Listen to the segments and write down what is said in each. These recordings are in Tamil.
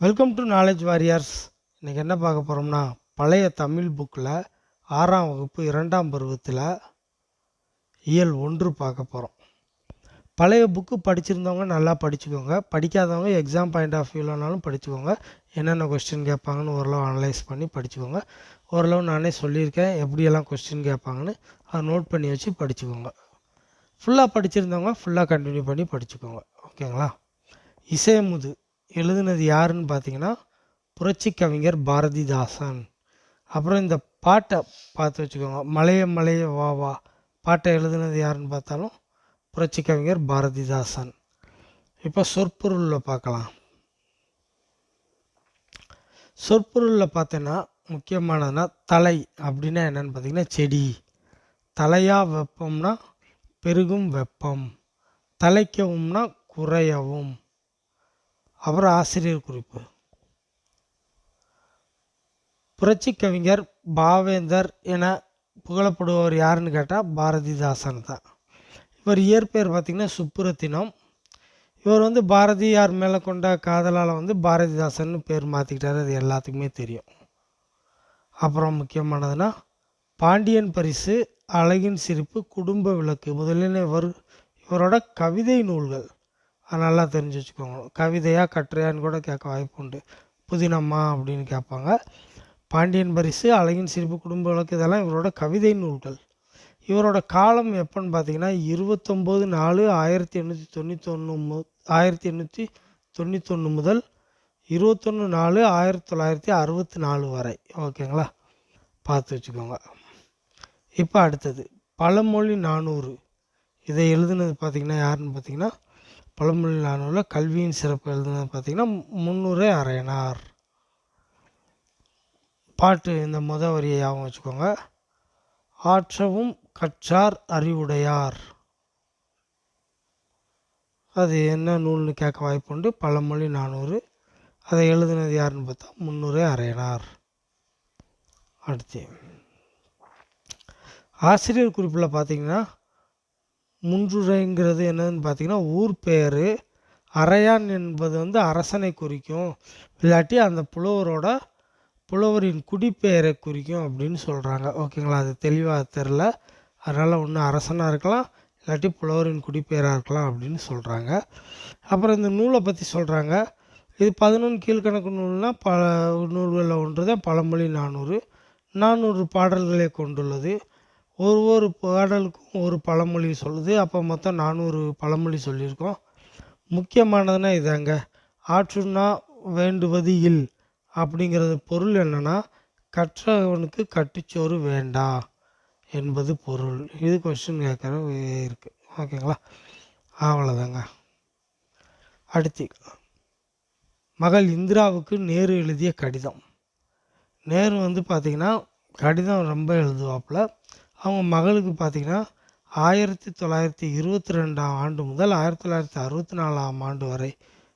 வெல்கம் டு நாலேஜ் வாரியர்ஸ் இன்றைக்கி என்ன பார்க்க போகிறோம்னா பழைய தமிழ் புக்கில் ஆறாம் வகுப்பு இரண்டாம் பருவத்தில் இயல் ஒன்று பார்க்க போகிறோம் பழைய புக்கு படிச்சிருந்தவங்க நல்லா படிச்சுக்கோங்க. படிக்காதவங்க எக்ஸாம் பாயிண்ட் ஆஃப் வியூலனாலும் படிச்சுக்கோங்க. என்னென்ன கொஸ்டின் கேட்பாங்கன்னு ஓரளவு அனலைஸ் பண்ணி படிச்சுக்கோங்க. ஓரளவு நானே சொல்லியிருக்கேன். எப்படியெல்லாம் கொஸ்டின் கேட்பாங்கன்னு அதை நோட் பண்ணி வச்சு படிச்சுக்கோங்க. ஃபுல்லாக படிச்சிருந்தவங்க ஃபுல்லாக கண்டினியூ பண்ணி படிச்சுக்கோங்க. ஓகேங்களா இசையமுது எழுதுனது யாருன்னு பார்த்தீங்கன்னா புரட்சி கவிஞர் பாரதிதாசன். அப்புறம் இந்த பாட்டை பார்த்து வச்சுக்கோங்க. மலைய மலைய வா வா. பாட்டை எழுதுனது யாருன்னு பார்த்தாலும் புரட்சி கவிஞர் பாரதிதாசன். இப்போ சொற்பொருளில் பார்க்கலாம். சொற்பொருளில் பார்த்தோன்னா முக்கியமானதுன்னா தலை அப்படின்னா என்னன்னு பார்த்தீங்கன்னா செடி. தலையாக வெப்பம்னா பெருகும் வெப்பம். தலைக்கவும்னா குறையவும். அப்புறம் ஆசிரியர் குறிப்பு. புரட்சி கவிஞர் பாவேந்தர் என புகழப்படுபவர் யாருன்னு கேட்டால் பாரதிதாசன் தான். இவர் இயற்பெயர் பார்த்திங்கன்னா சுப்புரத்தினம் இவர் வந்து பாரதியார் மேலே கொண்ட காதலால் வந்து பாரதிதாசன் பேர் மாற்றிக்கிட்டார் அது எல்லாத்துக்குமே தெரியும். அப்புறம் முக்கியமானதுன்னா பாண்டியன் பரிசு அழகின் சிரிப்பு குடும்ப விளக்கு முதலில் இவர் இவரோட கவிதை நூல்கள். அது நல்லா தெரிஞ்சு வச்சுக்கோங்க. கவிதையா கட்டுரையான்னு கூட கேட்க வாய்ப்பு உண்டு. புதினம்மா அப்படின்னு கேட்பாங்க. பாண்டியன் பரிசு அழகின் சிரிப்பு குடும்ப விளக்கு இதெல்லாம் இவரோட கவிதை நூல்கள். இவரோட காலம் எப்போன்னு பார்த்தீங்கன்னா இருபத்தொம்போது நாலு ஆயிரத்தி எண்ணூற்றி தொண்ணூத்தொன்று மு ஆயிரத்தி எண்ணூற்றி தொண்ணூத்தொன்று முதல் இருபத்தொன்று நாலு ஆயிரத்தி தொள்ளாயிரத்தி அறுபத்தி நாலு வரை. ஓகேங்களா? பார்த்து வச்சுக்கோங்க. இப்போ அடுத்தது பழமொழி நானூறு. இதை எழுதுனது பார்த்திங்கன்னா யாருன்னு பார்த்தீங்கன்னா பழமொழி நானூறில் கல்வியின் சிறப்பு எழுதுனது பார்த்திங்கன்னா முன்னூரே அரையனார். பாட்டு இந்த முத வரியை ஞாபகம் வச்சுக்கோங்க. ஆற்றவும் கற்றார் அறிவுடையார். அது என்ன நூல்னு கேட்க வாய்ப்புண்டு. பழமொழி நானூறு. அதை எழுதுனது யாருன்னு பார்த்தா முன்னூரே அரையனார். அடுத்து ஆசிரியர் குறிப்பில் பார்த்தீங்கன்னா முன்றுரைங்கிறது என்னதுன்னு பார்த்தீங்கன்னா ஊர் பெயர் அரையான் என்பது வந்து அரசனை குறிக்கும். இல்லாட்டி அந்த புலவரோட புலவரின் குடிப்பெயரை குறிக்கும் அப்படின்னு சொல்கிறாங்க ஓகேங்களா? அது தெளிவாக தெரில அதனால் ஒன்று அரசனாக இருக்கலாம் இல்லாட்டி புலவரின் குடிப்பெயராக இருக்கலாம் அப்படின்னு சொல்கிறாங்க அப்புறம் இந்த நூலை பற்றி சொல்கிறாங்க இது பதினொன்று கீழ்கணக்கு நூல்னால் பல நூல்களில் ஒன்று தான் பழமொழி நானூறு. நானூறு பாடல்களை கொண்டுள்ளது. ஒரு ஒரு பாடலுக்கும் ஒரு பழமொழி சொல்லுது. அப்போ மொத்தம் நானூறு பழமொழி சொல்லியிருக்கோம். முக்கியமானதுன்னா இதாங்க. ஆற்றுனா வேண்டுவது இல் அப்படிங்கிறது பொருள் என்னென்னா கற்றவனுக்கு கட்டுச்சோறு வேண்டா என்பது பொருள். இது கொஸ்டின் கேட்குற இருக்குது ஓகேங்களா அவ்வளோதாங்க அடுத்து மகள் இந்திராவுக்கு நேரு எழுதிய கடிதம். நேரு வந்து பார்த்திங்கன்னா கடிதம் ரொம்ப எழுதுவாப்புல. அவங்க மகளுக்கு பார்த்திங்கன்னா ஆயிரத்தி தொள்ளாயிரத்தி இருபத்தி ரெண்டாம் ஆண்டு முதல் ஆயிரத்தி தொள்ளாயிரத்தி அறுபத்தி நாலாம் ஆண்டு வரை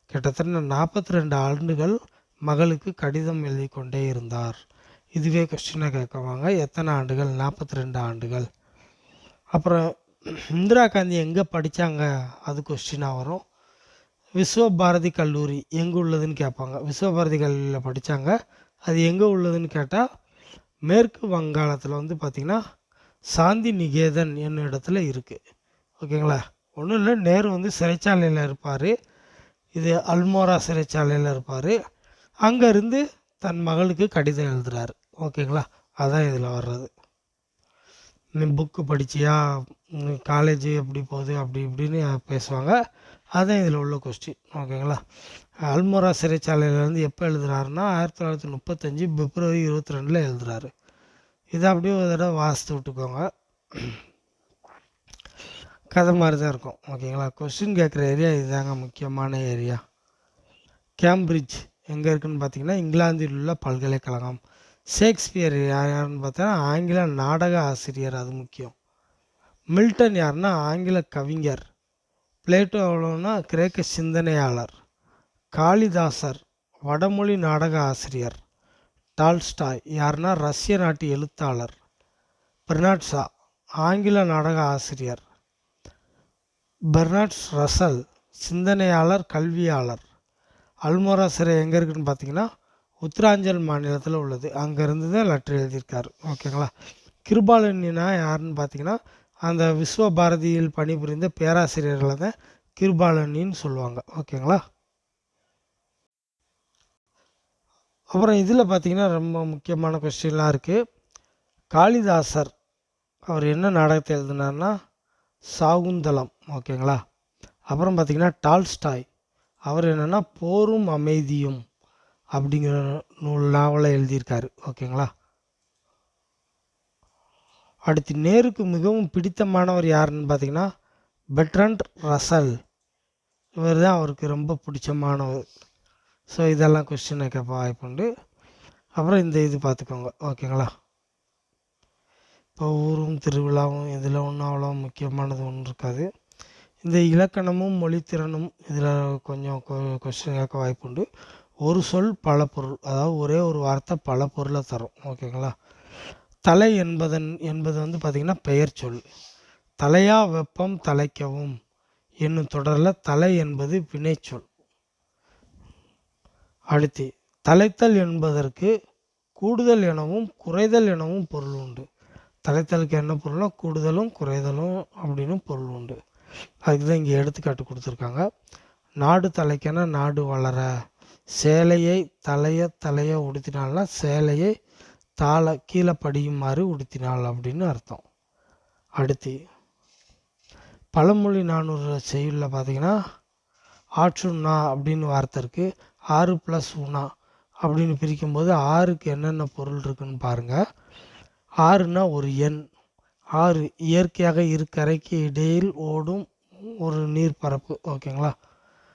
கிட்டத்தட்ட நாற்பத்தி ரெண்டு ஆண்டுகள் மகளுக்கு கடிதம் எழுதி கொண்டே இருந்தார். இதுவே கொஸ்டினாக கேட்குவாங்க. எத்தனை ஆண்டுகள்? நாற்பத்தி ரெண்டு ஆண்டுகள். அப்புறம் இந்திரா காந்தி எங்கே படித்தாங்க அது கொஸ்டினாக வரும். விஸ்வபாரதி கல்லூரி எங்கே உள்ளதுன்னு கேட்பாங்க. விஸ்வபாரதி கல்லூரியில் படித்தாங்க அது எங்கே உள்ளதுன்னு கேட்டால் மேற்கு வங்காளத்தில் வந்து பார்த்திங்கன்னா சாந்தி நிகேதன் என்னும் இடத்துல இருக்குது ஓகேங்களா? ஒன்றும் இல்லை நேரு வந்து சிறைச்சாலையில் இருப்பார். இது அல்மோரா சிறைச்சாலையில் இருப்பார். அங்கேருந்து தன் மகளுக்கு கடிதம் எழுதுகிறாரு ஓகேங்களா? அதான் இதில் வர்றது. நீ புக்கு படிச்சியா? காலேஜ் எப்படி போகுது? அப்படி இப்படின்னு பேசுவாங்க. அதான் இதில் உள்ள கொஸ்டின் ஓகேங்களா? அல்மோரா சிறைச்சாலையிலேருந்து எப்போ எழுதுறாருன்னா ஆயிரத்தி தொள்ளாயிரத்தி முப்பத்தஞ்சு பிப்ரவரி இருபத்தி ரெண்டில் எழுதுறாரு. இதை அப்படியே ஒரு தடவை வாசித்து விட்டுக்கோங்க. கதை மாதிரி தான் இருக்கும். ஓகேங்களா? கொஸ்டின் கேட்குற ஏரியா இதுதாங்க முக்கியமான ஏரியா கேம்பிரிட்ஜ் எங்கே இருக்குதுன்னு பார்த்தீங்கன்னா இங்கிலாந்தில் உள்ள பல்கலைக்கழகம். ஷேக்ஸ்பியர் யார் யாருன்னு பார்த்தோன்னா ஆங்கில நாடக ஆசிரியர் அது முக்கியம். மில்டன் யாருன்னா ஆங்கில கவிஞர். பிளேட்டோ எவ்வளோன்னா கிரேக்க சிந்தனையாளர். காளிதாசர் வடமொழி நாடக ஆசிரியர். டால்ஸ்டாய் யாருன்னா ரஷ்ய நாட்டு எழுத்தாளர் பெர்னாட்ஸா ஆங்கில நாடக ஆசிரியர். பெர்னாட்ஸ் ரசல் சிந்தனையாளர் கல்வியாளர். அல்மோரா சிறை எங்கே இருக்குதுன்னு பார்த்தீங்கன்னா உத்தராஞ்சல் மாநிலத்தில் உள்ளது. அங்கேருந்து தான் லெட்டர் எழுதியிருக்காரு. ஓகேங்களா? கிருபாலனினா யாருன்னு பார்த்தீங்கன்னா அந்த விஸ்வ பாரதியில் பணிபுரிந்த பேராசிரியர்களை தான் கிருபாலனின்னு சொல்லுவாங்க. ஓகேங்களா? அப்புறம் இதில் பார்த்திங்கன்னா ரொம்ப முக்கியமான கொஸ்டின்லாம் இருக்குது காளிதாசர் அவர் என்ன நாடகத்தை எழுதினார்னா சாகுந்தலம் ஓகேங்களா? அப்புறம் பார்த்திங்கன்னா டால்ஸ்டாய் அவர் என்னென்னா போரும் அமைதியும் அப்படிங்கிற நூல் நாவலை எழுதியிருக்காரு ஓகேங்களா? அடுத்து நேருக்கு மிகவும் பிடித்தமானவர் யாருன்னு பார்த்தீங்கன்னா பெட்ரண்ட் ரசல் இவர் தான் அவருக்கு ரொம்ப பிடிச்சமானவர். ஸோ இதெல்லாம் கொஸ்டினை கேட்ப வாய்ப்புண்டு அப்புறம் இந்த இது பார்த்துக்கோங்க. ஓகேங்களா? இப்போ ஊரும் திருவிழாவும் இதில் ஒன்றும் அவ்வளோ முக்கியமானது ஒன்றும் இருக்காது. இந்த இலக்கணமும் மொழித்திறனும் இதில் கொஞ்சம் கொஸ்டின் கேட்க வாய்ப்புண்டு ஒரு சொல் பல பொருள். அதாவது ஒரே ஒரு வார்த்தை பல பொருளை தரும். ஓகேங்களா? தலை என்பதன் என்பது வந்து பார்த்திங்கன்னா பெயர் சொல். தலையா வெப்பம் தலைக்கவும். என்னும் தொடரில் தலை என்பது வினைச்சொல். அடுத்து தலைத்தல் என்பதற்கு கூடுதல் எனவும் குறைதல் எனவும் பொருள் உண்டு. தலைத்தலுக்கு என்ன பொருள்னா கூடுதலும் குறைதலும் அப்படின்னு பொருள் உண்டு. அதுதான் இங்கே எடுத்துக்காட்டு கொடுத்துருக்காங்க. நாடு தலைக்கென நாடு வளர சேலையை தலைய தலைய உடுத்தினால்னா சேலையை தாழ கீழே படியுமாறு உடுத்தினாள் அப்படின்னு அர்த்தம். அடுத்து பழமொழி நானூறு செய்யுளில் பார்த்தீங்கன்னா ஆற்றுண்ணா அப்படின்னு வார்த்தை இருக்குது ஆறு ப்ளஸ் உணா அப்படின்னு பிரிக்கும்போது ஆறுக்கு என்னென்ன பொருள் இருக்குன்னு பாருங்கள் ஆறுனா ஒரு எண். ஆறு இயற்கையாக இரு கரைக்கு இடையில் ஓடும் ஒரு நீர்ப்பரப்பு. ஓகேங்களா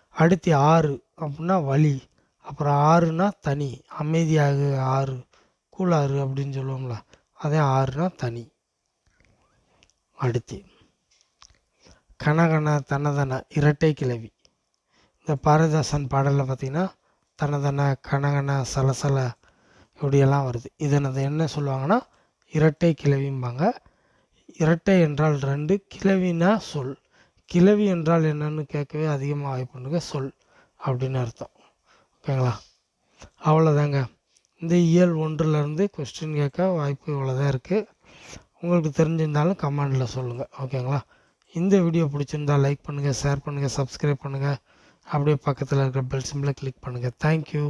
அடுத்து ஆறு அப்படின்னா வழி. அப்புறம் ஆறுனா தனி. அமைதியாக ஆறு. கூழாறு அப்படின்னு சொல்லுவோம்ல. அதே ஆறுனா தனி. அடுத்து. கனகன தனதன இரட்டை கிளவி இந்த பாரதிதாசன் பாடலில் பார்த்தீங்கன்னா தனதன கனகன சலசல இப்படியெல்லாம் வருது. இதனது என்ன சொல்லுவாங்கன்னா இரட்டை கிளவிம்பாங்க இரட்டை என்றால் ரெண்டு கிளவினா சொல். கிளவி என்றால் என்னன்னு கேட்கவே அதிகமாக வாய்ப்புண்டுங்க சொல் அப்படின்னு அர்த்தம். ஓகேங்களா? அவ்வளோதாங்க இந்த இயல் ஒன்றுலேருந்து கொஸ்டின் கேட்க வாய்ப்பு இவ்வளோதான் இருக்குது உங்களுக்கு தெரிஞ்சிருந்தாலும் கமெண்டில் சொல்லுங்கள் ஓகேங்களா? இந்த வீடியோ பிடிச்சிருந்தா லைக் பண்ணுங்கள் ஷேர் பண்ணுங்கள் சப்ஸ்கிரைப் பண்ணுங்கள் அப்படியே பக்கத்தில் இருக்கிற பெல் சிம்பிளை கிளிக் பண்ணுங்கள் தேங்க்யூ